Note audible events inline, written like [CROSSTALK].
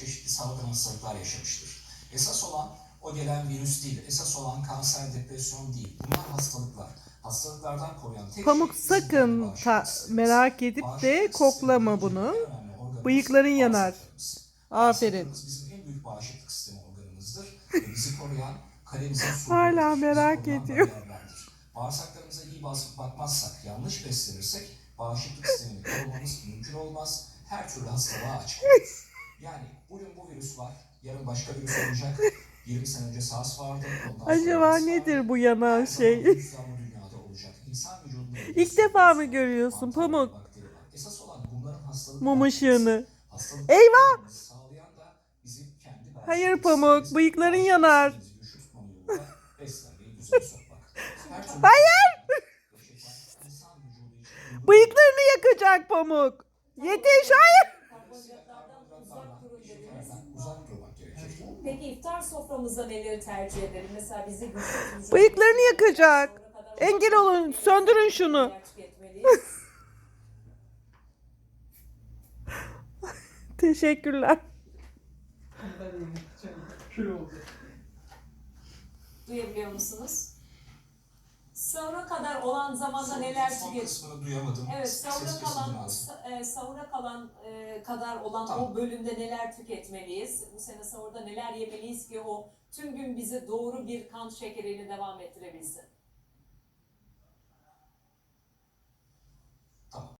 çeşitli salgın hastalıklar yaşamıştır. Esas olan o gelen virüs değil, esas olan kanser, depresyon değil. Bunlar hastalıklar. Hastalıklardan koruyan tek Pamuk şey sakın ta- merak edip de koklama bunu. Bıyıkların yanar. Aferin. Bizim en büyük bağışıklık sistemi organımızdır. [LAUGHS] Ve bizi koruyan kalemizin sulu Hala merak ediyor. Bağırsaklarımıza iyi basıp bakmazsak, yanlış beslenirsek bağışıklık sistemini korumamız mümkün olmaz. Her türlü hastalığa açık oluruz. [LAUGHS] Yani bugün bu virüs var, yarın başka virüs olacak. [LAUGHS] 20 sene önce SARS vardı. Ondan sonra Acaba MERS vardı. nedir bu yanan şey? zaman virüsler bu dünyada olacak. İnsan vücudunda İlk defa mı görüyorsun Pamuk? Esas olan bunların hastalık Mum ışığını. Hastalık Eyvah! sağlayan da bizim kendi Hayır Pamuk, bıyıkların yanar. Hayır! [LAUGHS] Bıyıklarını yakacak Pamuk. Yetiş hayır. Karbonhidratlardan uzak durun dediniz. şekerden uzak durmak gerekir. Peki iftar soframızda neleri tercih edelim? Mesela bizi güçlü Bıyıklarını yakacak. Engel olun, söndürün şunu. [LAUGHS] Teşekkürler. Duyabiliyor musunuz? Sahura kadar olan zamanda neler Son tüket? kısmını duyamadım. Evet, Ses sahura kesildi kalan, biraz. Sa- e, sahura kalan e, kadar olan Tamam. o bölümde neler tüketmeliyiz? Bu sene sahurda neler yemeliyiz ki o tüm gün bizi doğru bir kan şekeriyle devam ettirebilsin?